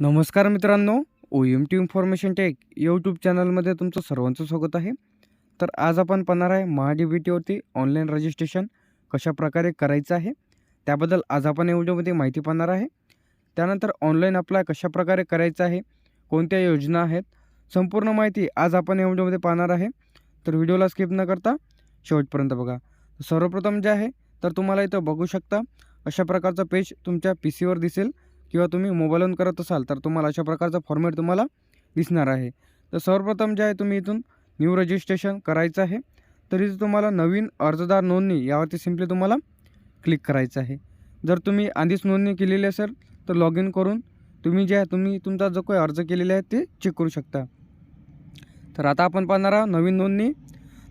नमस्कार मित्रांनो O M T information tech YouTube चॅनलमध्ये तुमचं सर्वांचं स्वागत आहे. तर आज आपण पाहणार आहे महा डी बी टीवरती ऑनलाईन रजिस्ट्रेशन कशाप्रकारे करायचं आहे त्याबद्दल आज आपण या व्हिडिओमध्ये माहिती पाहणार आहे. त्यानंतर ऑनलाईन अप्लाय कशाप्रकारे करायचं आहे कोणत्या योजना आहेत संपूर्ण माहिती आज आपण या व्हिडिओमध्ये पाहणार आहे. तर व्हिडिओला स्किप न करता शेवटपर्यंत बघा. सर्वप्रथम जे आहे तर तुम्हाला इथं बघू शकता अशा प्रकारचं पेज तुमच्या पी सीवर दिसेल. किंवा तुम्ही मोबाईलवरून करत असाल तर तुम्हाला अशा प्रकारचा फॉर्मॅट तुम्हाला दिसणार आहे. तर सर्वप्रथम जे आहे तुम्ही इथून न्यू रजिस्ट्रेशन करायचं आहे. तर इथं तुम्हाला नवीन अर्जदार नोंदणी यावरती सिम्पली तुम्हाला क्लिक करायचं आहे. जर तुम्ही आधीच नोंदणी केलेली असेल तर लॉग इन करून तुम्ही जे आहे तुम्ही तुमचा जो काही अर्ज केलेला आहे ते चेक करू शकता. तर आता आपण पाहणार आहोत नवीन नोंदणी.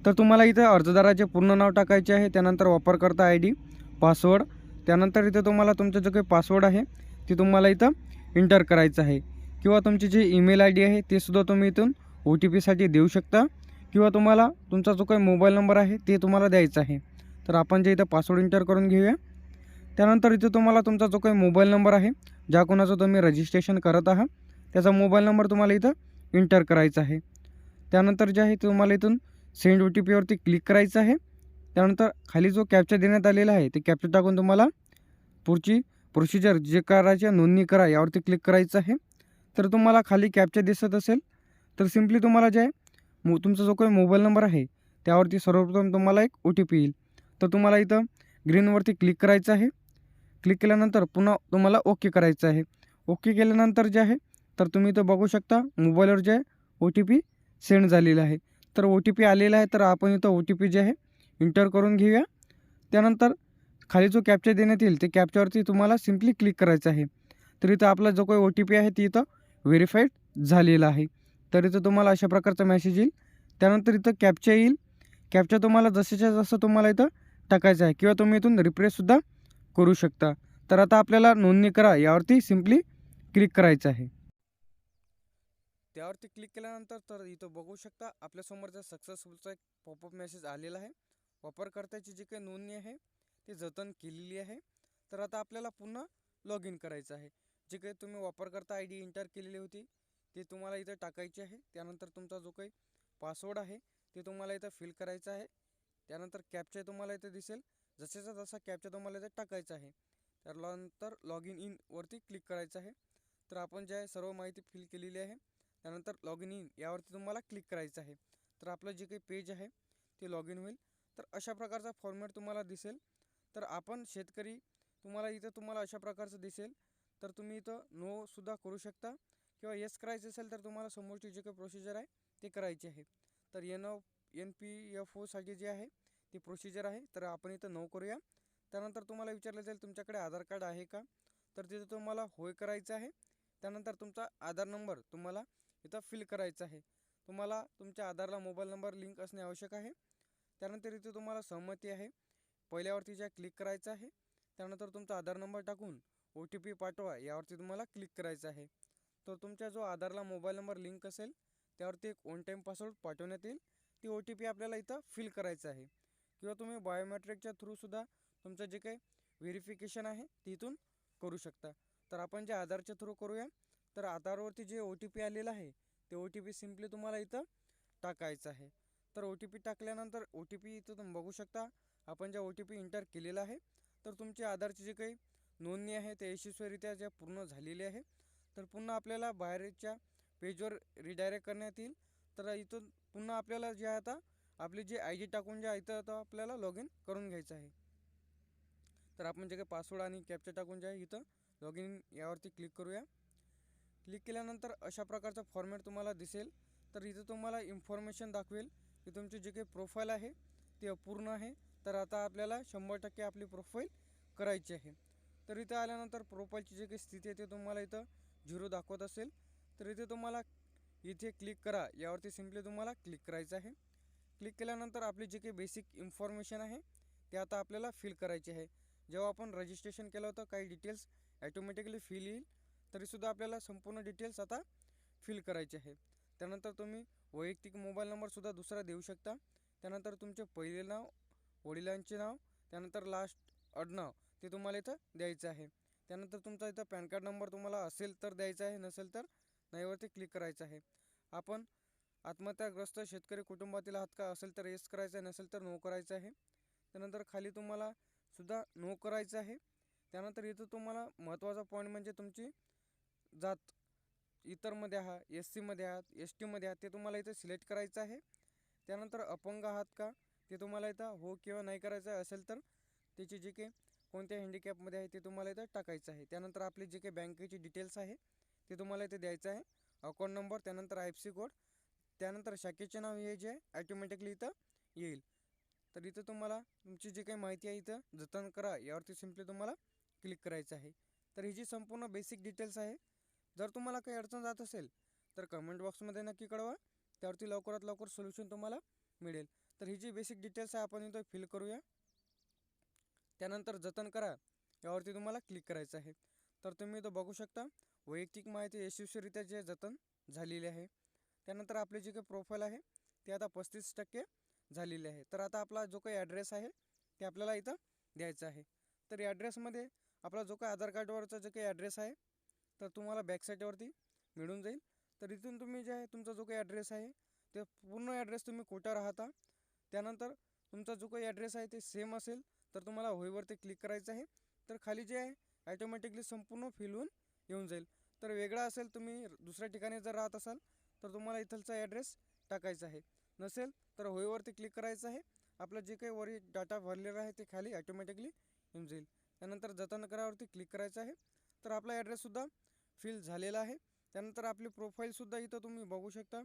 तर तुम्हाला इथं अर्जदाराचे पूर्ण नाव टाकायचे आहे त्यानंतर वापरकर्ता आय डी पासवर्ड त्यानंतर इथं तुम्हाला तुमचा जो काही पासवर्ड आहे ते तुम्हाला इथं इंटर करायचं आहे. किंवा तुमची जी ईमेल आय डी आहे ते सुद्धा तुम्ही इथून ओ टी पीसाठी देऊ शकता. किंवा तुम्हाला तुमचा जो काही मोबाईल नंबर आहे ते तुम्हाला द्यायचा आहे. तर आपण जे इथं पासवर्ड इंटर करून घेऊया. त्यानंतर इथं तुम्हाला तुमचा जो काही मोबाईल नंबर आहे ज्या कोणाचं तुम्ही रजिस्ट्रेशन करत आहात त्याचा मोबाईल नंबर तुम्हाला इथं इंटर करायचा आहे. त्यानंतर जे आहे तुम्हाला इथून सेंड ओ टी पीवरती क्लिक करायचं आहे. त्यानंतर खाली जो कॅप्चर देण्यात आलेला आहे ते कॅप्चर टाकून तुम्हाला पुढची प्रोसिजर जे करायचे नोंदणी करा यावरती क्लिक करायचं आहे. तर तुम्हाला खाली कॅपच्या दिसत असेल. तर सिम्पली तुम्हाला जे आहे मो तुमचा जो काही मोबाईल नंबर आहे त्यावरती सर्वप्रथम तुम्हाला एक ओ टी पी येईल. तर तुम्हाला इथं ग्रीनवरती क्लिक करायचं आहे. क्लिक केल्यानंतर पुन्हा तुम्हाला ओके करायचं आहे. ओके केल्यानंतर जे आहे तर तुम्ही इथं बघू शकता मोबाईलवर जे आहे ओ टी पी सेंड झालेला आहे. तर ओ टी पी आलेला आहे तर आपण इथं ओ टी पी जे आहे इंटर करून घेऊया. त्यानंतर खाली जो कॅप्चा देण्यात येईल ते कॅप्च्यावरती तुम्हाला सिम्पली क्लिक करायचं आहे. तर इथं आपला जो काही ओ टी पी आहे ती इथं व्हेरीफाईड झालेला आहे. तर इथं तुम्हाला अशा प्रकारचा मेसेज येईल. त्यानंतर इथं कॅप्चा येईल. कॅप्चा तुम्हाला जसेच्या जसं तुम्हाला इथं टाकायचं आहे किंवा तुम्ही इथून रिप्रेससुद्धा करू शकता. तर आता आपल्याला नोंदणी करा यावरती सिम्पली क्लिक करायचं आहे. त्यावरती क्लिक केल्यानंतर तर इथं बघू शकता आपल्यासमोरचा सक्सेसफुलचा एक पॉपअप मेसेज आलेला आहे. वापरकर्त्याची जी काही नोंदणी आहे ती जतन केलेली आहे. तर आता आपल्याला पुन्हा लॉग इन करायचं आहे. जे काही तुम्ही वापरकर्ता आय डी एंटर केलेली होती ते तुम्हाला इथं टाकायची आहे. त्यानंतर तुमचा जो काही पासवर्ड आहे ते तुम्हाला इथं फिल करायचं आहे. त्यानंतर कॅपचा तुम्हाला इथं दिसेल. जसेचा जसा कॅपचा तुम्हाला इथं टाकायचा आहे. त्यानंतर लॉग इन इनवरती क्लिक करायचं आहे. तर आपण जे आहे सर्व माहिती फिल केलेली आहे. त्यानंतर लॉग इन इन यावरती तुम्हाला क्लिक करायचं आहे. तर आपलं जे काही पेज आहे ते लॉग इन होईल. तर अशा प्रकारचा फॉर्मॅट तुम्हाला दिसेल. तर आपण शेतकरी तुम्हाला इथं तुम्हाला अशा प्रकारचं दिसेल. तर तुम्ही इथं नो सुद्धा करू शकता. किंवा येस करायचं असेल तर तुम्हाला समोरची जे काही प्रोसिजर आहे ते करायची आहे. तर एन एन पी एफ ओसाठी जे आहे ती प्रोसिजर आहे. तर आपण इथं नो करूया. त्यानंतर तुम्हाला विचारलं जाईल तुमच्याकडे आधार कार्ड आहे का? तर तिथं तुम्हाला होय करायचं आहे. त्यानंतर तुमचा आधार नंबर तुम्हाला इथं फिल करायचा आहे. तुम्हाला तुमच्या आधारला मोबाईल नंबर लिंक असणे आवश्यक आहे. त्यानंतर इथे तुम्हाला सहमती आहे. पहिल्यावरती ज्या क्लिक करायचं आहे त्यानंतर तुमचा आधार नंबर टाकून ओ टी पी पाठवा यावरती तुम्हाला क्लिक करायचं आहे. तर तुमच्या जो आधारला मोबाईल नंबर लिंक असेल त्यावरती एक वन टाईम पासवर्ड पाठवण्यात येईल. ती ओ टी पी आपल्याला इथं फिल करायचं आहे. किंवा तुम्ही बायोमेट्रिकच्या थ्रूसुद्धा तुमचं जे काही व्हेरिफिकेशन आहे तिथून करू शकता. तर आपण जे आधारच्या थ्रू करूया तर आधारवरती जे ओ टी पी आलेलं आहे ते ओ टी पी सिम्पली तुम्हाला इथं टाकायचं आहे. तर ओ टी पी टाकल्यानंतर ओ टी पी इथं तुम्ही बघू शकता आपण ज्या ओ टी पी इंटर केलेला आहे तर तुमची आधारची जी काही नोंदणी आहे ते यशस्वीरित्या ज्या पूर्ण झालेली आहे तर पुन्हा आपल्याला बाहेरच्या पेजवर रिडायरेक्ट करण्यात येईल. तर इथून पुन्हा आपल्याला जे आहे आता आपली जी आय डी टाकून जे आहे इथं आता आपल्याला लॉग इन करून घ्यायचं आहे. तर आपण जे काही पासवर्ड आणि कॅप्चा टाकून जे आहे इथं लॉग इन यावरती क्लिक करूया. क्लिक केल्यानंतर अशा प्रकारचा फॉर्मॅट तुम्हाला दिसेल. तर इथं तुम्हाला इन्फॉर्मेशन दाखवेल की तुमची जे काही प्रोफाईल आहे ते अपूर्ण आहे. तर आता आपल्याला शंभर टक्के आपली प्रोफाईल करायची आहे. तर इथं आल्यानंतर प्रोफाईलची जी काही स्थिती आहे ते तुम्हाला इथं झिरो दाखवत असेल. तर इथे तुम्हाला इथे क्लिक करा. यावरती सिम्पली तुम्हाला क्लिक करायचं आहे. क्लिक केल्यानंतर आपली जी काही बेसिक इन्फॉर्मेशन आहे ते आता आपल्याला फिल करायची आहे. जेव्हा आपण रजिस्ट्रेशन केलं होतं काही डिटेल्स ॲटोमॅटिकली फिल येईल. तरीसुद्धा आपल्याला संपूर्ण डिटेल्स आता फिल करायचे आहे. त्यानंतर तुम्ही वैयक्तिक मोबाईल नंबरसुद्धा दुसरा देऊ शकता. त्यानंतर तुमचे पहिले नाव वडिलांचे नाव त्यानंतर लास्ट आडनाव ते तुम्हाला इथं द्यायचं आहे. त्यानंतर तुमचा इथं पॅन कार्ड नंबर तुम्हाला असेल तर द्यायचा आहे नसेल तर नाहीवरती क्लिक करायचं आहे. आपण आत्महत्याग्रस्त शेतकरी कुटुंबातील आहात का असेल तर येस करायचं आहे नसेल तर नो करायचं आहे. त्यानंतर खाली तुम्हाला सुद्धा नो करायचं आहे. त्यानंतर इथं तुम्हाला महत्त्वाचा पॉईंट म्हणजे तुमची जात इतरमध्ये आहात एस सीमध्ये आहात एस टीमध्ये आहात ते तुम्हाला इथं सिलेक्ट करायचं आहे. त्यानंतर अपंग आहात का ते तुम्हाला इथं हो किंवा नाही करायचं असेल तर त्याची जी काही कोणत्या हँडिकॅपमध्ये आहे ते तुम्हाला इथं टाकायचं आहे. त्यानंतर आपली जे काही बँकेची डिटेल्स आहे ते तुम्हाला इथे द्यायचं आहे. अकाउंट नंबर त्यानंतर आय एफ सी कोड त्यानंतर शाखेचे नाव हे जे आहे ॲटोमॅटिकली इथं येईल. तर इथं तुम्हाला तुमची जी काही माहिती आहे इथं जतन करा यावरती सिम्पली तुम्हाला क्लिक करायचं आहे. तर ही जी संपूर्ण बेसिक डिटेल्स आहे जर तुम्हाला काही अडचण जात असेल तर कमेंट बॉक्समध्ये नक्की कळवा. त्यावरती लवकरात लवकर सोल्युशन तुम्हाला मिळेल. तर ही जी बेसिक डिटेल्स आहे आपण इथं फिल करूया. त्यानंतर जतन करा. यावरती तुम्हाला क्लिक करायचं आहे. तर तुम्ही इथं बघू शकता वैयक्तिक माहिती यशस्वीरित्या जे जतन झालेली आहे. त्यानंतर आपली जे काही प्रोफाईल आहे ते आता पस्तीस टक्के झालेले आहे. तर आता आपला जो काही ॲड्रेस आहे ते आपल्याला इथं द्यायचं आहे. तर ॲड्रेसमध्ये आपला जो काही आधार कार्डवरचा जो काही ॲड्रेस आहे तर तुम्हाला बॅकसाईटवरती मिळून जाईल. तर इथून तुम्ही जे आहे तुमचा जो काही ॲड्रेस आहे ते पूर्ण ॲड्रेस तुम्ही कुठं राहता. त्यानंतर तुमचा जो काही ॲड्रेस आहे ते सेम असेल तर तुम्हाला होईवरती क्लिक करायचं आहे. तर खाली जे आहे ॲटोमॅटिकली संपूर्ण फिल होऊन येऊन जाईल. तर वेगळा असेल तुम्ही दुसऱ्या ठिकाणी जर राहत असाल तर तुम्हाला इथलचा ॲड्रेस टाकायचा आहे. नसेल तर होईवरती क्लिक करायचं आहे. आपलं जे काही वरी डाटा भरलेला आहे ते खाली ॲटोमॅटिकली येऊन जाईल. त्यानंतर जतन करावरती क्लिक करायचं आहे. तर आपला ॲड्रेससुद्धा फिल झालेला आहे. त्यानंतर आपली प्रोफाईलसुद्धा इथं तुम्ही बघू शकता.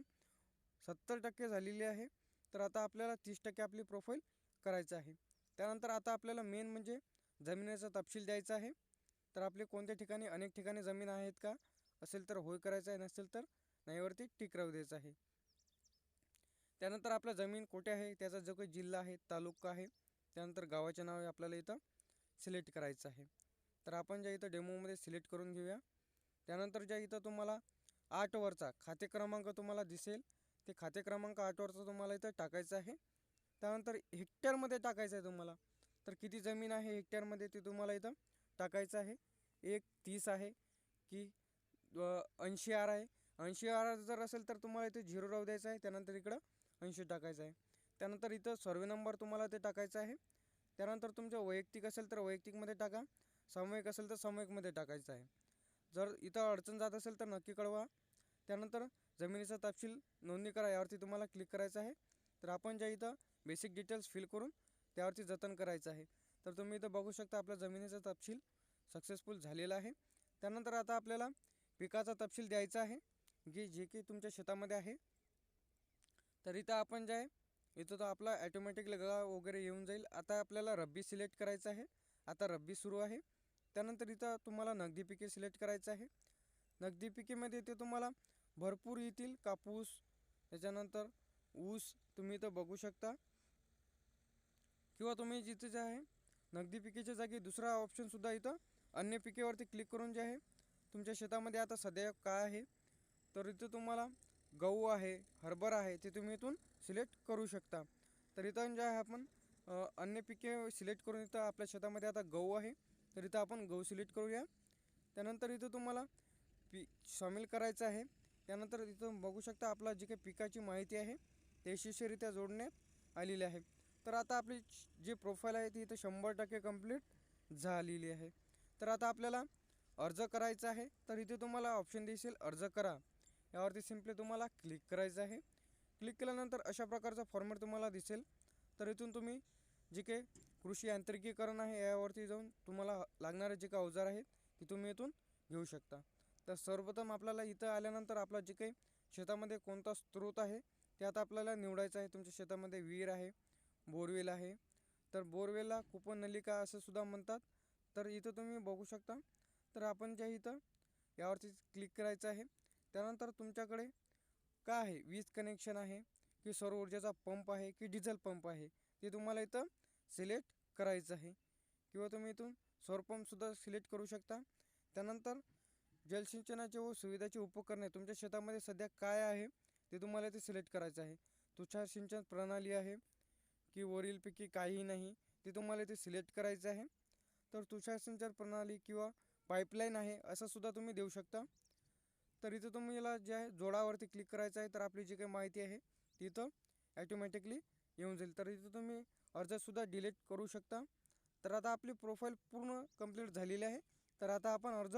सत्तर टक्के झालेली आहे. तर आता आपल्याला तीस टक्के आपली प्रोफाईल करायचं आहे. त्यानंतर आता आपल्याला मेन म्हणजे जमिनीचा तपशील द्यायचा आहे. तर आपले कोणत्या ठिकाणी अनेक ठिकाणी जमीन आहेत का? असेल तर होय करायचं आहे नसेल तर नाहीवरती टिक राहू द्यायचं आहे. त्यानंतर आपलं जमीन कुठे आहे? त्याचा जो काही जिल्हा आहे तालुका आहे त्यानंतर गावाचे नाव आपल्याला इथं सिलेक्ट करायचं आहे. तर आपण ज्या इथं डेमोमध्ये सिलेक्ट करून घेऊया. त्यानंतर ज्या इथं तुम्हाला आठवरचा खाते क्रमांक तुम्हाला दिसेल ते खाते क्रमांक आठवरचा तुम्हाला इथं टाकायचं आहे. त्यानंतर हेक्टरमध्ये टाकायचं आहे तुम्हाला. तर किती जमीन आहे हेक्टरमध्ये ते तुम्हाला इथं टाकायचं आहे. एक तीस आहे की ऐंशी आर आहे. ऐंशी आर जर असेल तर तुम्हाला इथे झिरो राहू द्यायचं आहे. त्यानंतर इकडं ऐंशी टाकायचं आहे. त्यानंतर इथं सर्वे नंबर तुम्हाला ते टाकायचा आहे. त्यानंतर तुमचं वैयक्तिक असेल तर वैयक्तिकमध्ये टाका. सामूहिक असेल तर सामूहिकमध्ये टाकायचं आहे. जर इथं अडचण जात असेल तर नक्की कळवा. त्यानंतर जमिनीचा तपशील नोंदणी करा यावरती तुम्हाला क्लिक करायचं आहे. तर आपण ज्या इथं बेसिक डिटेल्स फिल करून त्यावरती जतन करायचं आहे. तर तुम्ही इथं बघू शकता आपल्या जमिनीचा तपशील सक्सेसफुल झालेला आहे. त्यानंतर आता आपल्याला पिकाचा तपशील द्यायचा आहे जे जे की तुमच्या शेतामध्ये आहे. तर इथं आपण जे आहे इथं तर आपला ॲटोमॅटिक लगा वगैरे येऊन जाईल. आता आपल्याला रब्बी सिलेक्ट करायचं आहे. आता रब्बी सुरू आहे. त्यानंतर इथं तुम्हाला नगदी पिके सिलेक्ट करायचं आहे. नगदी पिकेमध्ये इथे तुम्हाला भरपूर येतील. कापूस त्याच्यानंतर ऊस तुम्ही इथं बघू शकता. किंवा तुम्ही जिथे जे आहे नगदी पिकेच्या जागी दुसरा ऑप्शनसुद्धा इथं अन्य पिकेवरती क्लिक करून जे आहे तुमच्या शेतामध्ये आता सध्या काय आहे तर इथं तुम्हाला गहू आहे हरभरा आहे ते तुम्ही इथून सिलेक्ट करू शकता. तर इथं जे आहे आपण अन्य पिके सिलेक्ट करून इथं आपल्या शेतामध्ये आता गहू आहे तर इथं आपण गहू सिलेक्ट करूया. त्यानंतर इथं तुम्हाला पी सामील करायचं आहे. त्यानंतर इथं बघू शकता आपला जी काही पिकाची माहिती आहे ते यशस्वीरित्या जोडण्यात आलेली आहे. तर आता आपली जी प्रोफाईल आहे ती इथं शंभर टक्के कंप्लीट झालेली आहे. तर आता आपल्याला अर्ज करायचा आहे तर इथे तुम्हाला ऑप्शन दिसेल अर्ज करा. यावरती सिम्पली तुम्हाला क्लिक करायचं आहे. क्लिक केल्यानंतर अशा प्रकारचा फॉर्मॅट तुम्हाला दिसेल. तर इथून तुम्ही जे काही कृषी यांत्रिकीकरण आहे यावरती जाऊन तुम्हाला लागणारे जे काही अवजार आहेत ते तुम्ही इथून घेऊ शकता. तर सर्वप्रथम आपल्याला इथं आल्यानंतर आपला जे काही शेतामध्ये कोणता स्रोत आहे ते आता आपल्याला निवडायचं आहे. तुमच्या शेतामध्ये विहीर आहे बोरवेल आहे. तर बोरवेलला कुपन नलिका असं सुद्धा म्हणतात. तर इथं तुम्ही बघू शकता. तर आपण ज्या इथं यावरती क्लिक करायचं आहे त्यानंतर तुमच्याकडे काय आहे? वीज कनेक्शन आहे की सौर ऊर्जेचा पंप आहे की डिझेल पंप आहे ते तुम्हाला इथं सिलेक्ट करायचं आहे. किंवा तुम्ही इथून सौरपंपसुद्धा सिलेक्ट करू शकता. त्यानंतर जलसिंचनाचे व सुविधाचे उपकरणे तुमच्या शेतामध्ये सध्या काय आहे ते तुम्हाला ते सिलेक्ट करायचं आहे. तुषार सिंचन प्रणाली आहे की वरीलपैकी काहीही नाही ते तुम्हाला ते सिलेक्ट करायचं आहे. तर तुषार सिंचन प्रणाली किंवा पाईपलाईन आहे असं सुद्धा तुम्ही देऊ शकता. तर इथं तुम्हाला जे आहे जोडावरती क्लिक करायचं आहे तर आपली जी काही माहिती आहे ती इथं ॲटोमॅटिकली येऊन जाईल. तर इथं तुम्ही अर्जसुद्धा डिलीट करू शकता. तर आता आपली प्रोफाईल पूर्ण कंप्लीट झालेली आहे. तर आता आपण अर्ज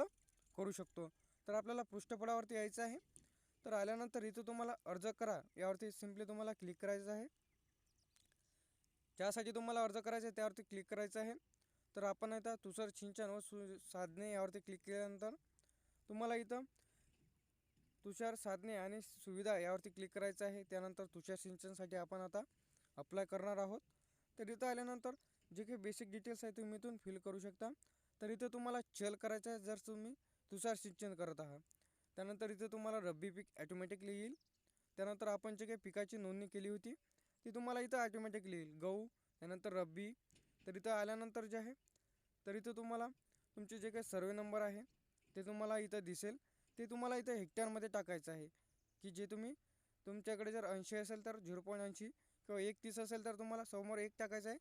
करू शकतो. तर आपल्याला पृष्ठपडावरती यायचं आहे. तर आल्यानंतर इथं तुम्हाला अर्ज करा. यावरती सिम्पली तुम्हाला क्लिक करायचं आहे. ज्यासाठी तुम्हाला अर्ज करायचा आहे त्यावरती क्लिक करायचं आहे. तर आपण आता तुषार सिंचन व सु साधने यावरती क्लिक केल्यानंतर तुम्हाला इथं तुषार साधने आणि सुविधा यावरती क्लिक करायचं आहे. त्यानंतर तुषार सिंचनसाठी आपण आता अप्लाय करणार आहोत. तर इथं आल्यानंतर जे काही बेसिक डिटेल्स आहे तुम्ही इथून फिल करू शकता. तर इथं तुम्हाला चल करायचं आहे. जर तुम्ही तुषार सिंचन करत आहात. त्यानंतर इथं तुम्हाला रब्बी पीक ॲटोमॅटिकली येईल. त्यानंतर आपण जे काही पिकाची नोंदणी केली होती ती तुम्हाला इथं ॲटोमॅटिकली येईल. गहू त्यानंतर रब्बी. तर इथं आल्यानंतर जे आहे तर इथं तुम्हाला तुमचे जे काही सर्वे नंबर आहे ते तुम्हाला इथं दिसेल. ते तुम्हाला इथं हेक्टरमध्ये टाकायचं आहे की जे तुम्ही तुमच्याकडे जर ऐंशी असेल तर झिरो पॉईंट ऐंशी किंवा एक तीस असेल तर तुम्हाला समोर एक टाकायचं आहे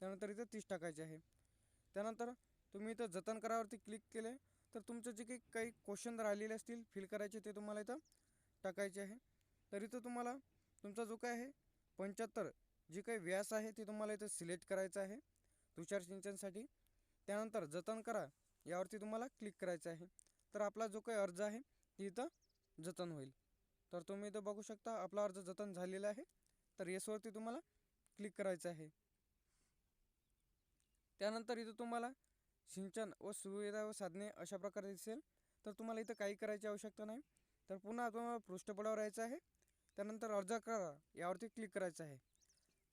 त्यानंतर इथं तीस टाकायचे आहे. त्यानंतर तुम्ही इथं जतन करावरती क्लिक केले तर तुमचं जे काही काही क्वेश्चन राहिलेले असतील फिल करायचे ते तुम्हाला इथं टाकायचे आहे. तर इथं तुम्हाला तुमचा जो काय आहे पंच्याहत्तर जे काही व्यास आहे ते तुम्हाला इथं सिलेक्ट करायचं आहे तुषार सिंचनसाठी. त्यानंतर जतन करा यावरती तुम्हाला क्लिक करायचं आहे. तर आपला जो काही अर्ज आहे ती इथं जतन होईल. तर तुम्ही इथं बघू शकता आपला अर्ज जतन झालेला आहे. तर येसवरती तुम्हाला क्लिक करायचं आहे. त्यानंतर इथं तुम्हाला सिंचन व सुविधा व साधने अशा प्रकारे दिसेल. तर तुम्हाला इथं काही करायची आवश्यकता नाही. तर पुन्हा तुम्हाला पृष्ठपडावर यायचं आहे. त्यानंतर अर्ज करा. यावरती क्लिक करायचं आहे.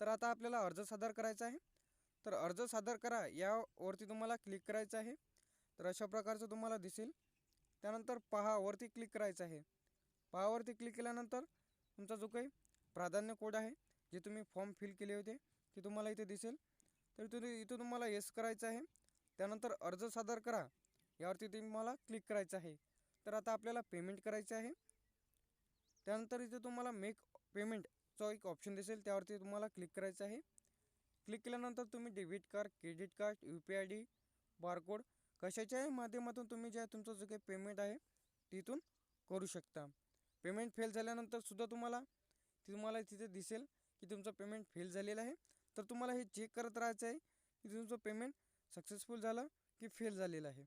तर आता आपल्याला अर्ज सादर करायचा आहे. तर अर्ज सादर करा. यावरती तुम्हाला क्लिक करायचं आहे. तर अशा प्रकारचं तुम्हाला दिसेल. त्यानंतर पहावरती क्लिक करायचं आहे. पहावरती क्लिक केल्यानंतर तुमचा जो काही प्राधान्य कोड आहे जे तुम्ही फॉर्म फिल केले होते ते तुम्हाला इथे दिसेल. तर तुम्ही इथं तुम्हाला येस करायचं आहे. त्यानंतर अर्ज सादर करा. यावरती तुम्हाला क्लिक करायचं आहे. तर आता आपल्याला पेमेंट करायचं आहे. त्यानंतर इथे तुम्हाला मेक पेमेंटचा एक ऑप्शन दिसेल. त्यावरती तुम्हाला क्लिक करायचं आहे. क्लिक केल्यानंतर तुम्ही debit card credit card U P I D barcode कशाच्याही माध्यमातून तुम्ही जे आहे तुमचं जो काही पेमेंट आहे तिथून करू शकता. पेमेंट फेल झाल्यानंतर सुद्धा तुम्हाला तुम्हाला तिथे दिसेल की तुमचं पेमेंट फेल झालेलं आहे. तर तुम्हाला हे चेक करत राहायचं आहे की तुमचं पेमेंट सक्सेसफुल झालं की फेल झालेलं आहे.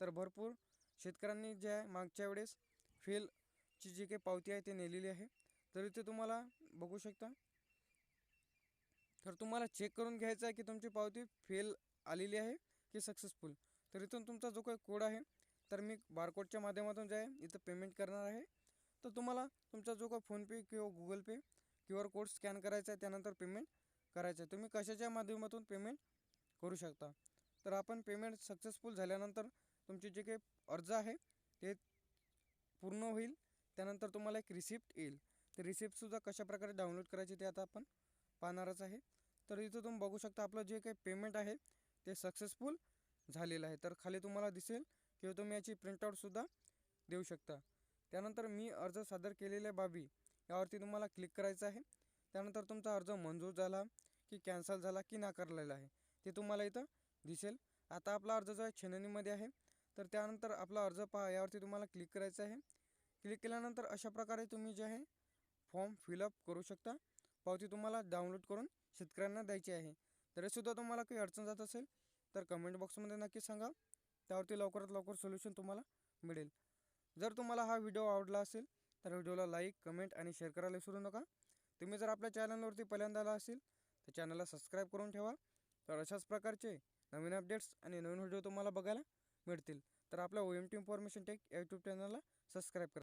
तर भरपूर शेतकऱ्यांनी जे आहे मागच्या वेळेस फेलची जी काही पावती आहे ते नेलेली आहे. तर इथे तुम्हाला बघू शकता. तर तुम्हाला चेक करून घ्यायचं आहे की तुमची पावती फेल आलेली आहे की सक्सेसफुल तर इथून तुमचा जो काही कोड आहे तर मी बारकोडच्या माध्यमातून जे आहे इथं पेमेंट करणार आहे. तर तुम्हाला तुमचा जो काही फोनपे किंवा Google Pay Q R code scan करायचा आहे त्यानंतर पेमेंट करायचं आहे. तुम्ही कशाच्या माध्यमातून पेमेंट करू शकता? तर आपण पेमेंट सक्सेसफुल झाल्यानंतर तुमचे जे काही अर्ज आहे ते पूर्ण होईल. त्यानंतर तुम्हाला एक रिसिप्ट येईल. ते रिसिप्टसुद्धा कशा प्रकारे डाउनलोड करायचे ते आता आपण पाहणारच आहे. तर इथं तुम्ही बघू शकता आपलं जे काही पेमेंट आहे ते सक्सेसफुल झालेलं आहे. तर खाली तुम्हाला दिसेल किंवा तुम्ही याची प्रिंटआउटसुद्धा देऊ शकता. त्यानंतर मी अर्ज सादर केलेल्या बाबी यावरती तुम्हाला क्लिक करायचं आहे. त्यानंतर तुमचा अर्ज मंजूर झाला की कॅन्सल झाला की नाकारलेला आहे. ते तुम्हाला इथं दिसेल. आता आपला अर्ज जो आहे छननीमध्ये आहे. तर त्यानंतर आपला अर्ज पहा यावरती तुम्हाला क्लिक करायचं आहे. क्लिक केल्यानंतर अशा प्रकारे तुम्ही जे आहे फॉर्म फिलअप करू शकता. पावती तुम्हाला डाउनलोड करून शेतकऱ्यांना द्यायची आहे. तरीसुद्धा तुम्हाला काही अडचण जात असेल तर कमेंट बॉक्समध्ये नक्की सांगा. त्यावरती लवकरात लवकर सोल्युशन तुम्हाला मिळेल. जर तुम्हाला हा व्हिडिओ आवडला असेल तर व्हिडिओला लाईक कमेंट आणि शेअर करायला विसरू नका. तुम्ही जर आपल्या चॅनलवरती पहिल्यांदा आला असेल तर चॅनलला सबस्क्राईब करून ठेवा. तर अशाच प्रकारचे नवीन अपडेट्स आणि नवीन व्हिडिओ तुम्हाला बघायला मिळतील. तर आपल्या O M T information tech YouTube चॅनलला सबस्क्राईब करा.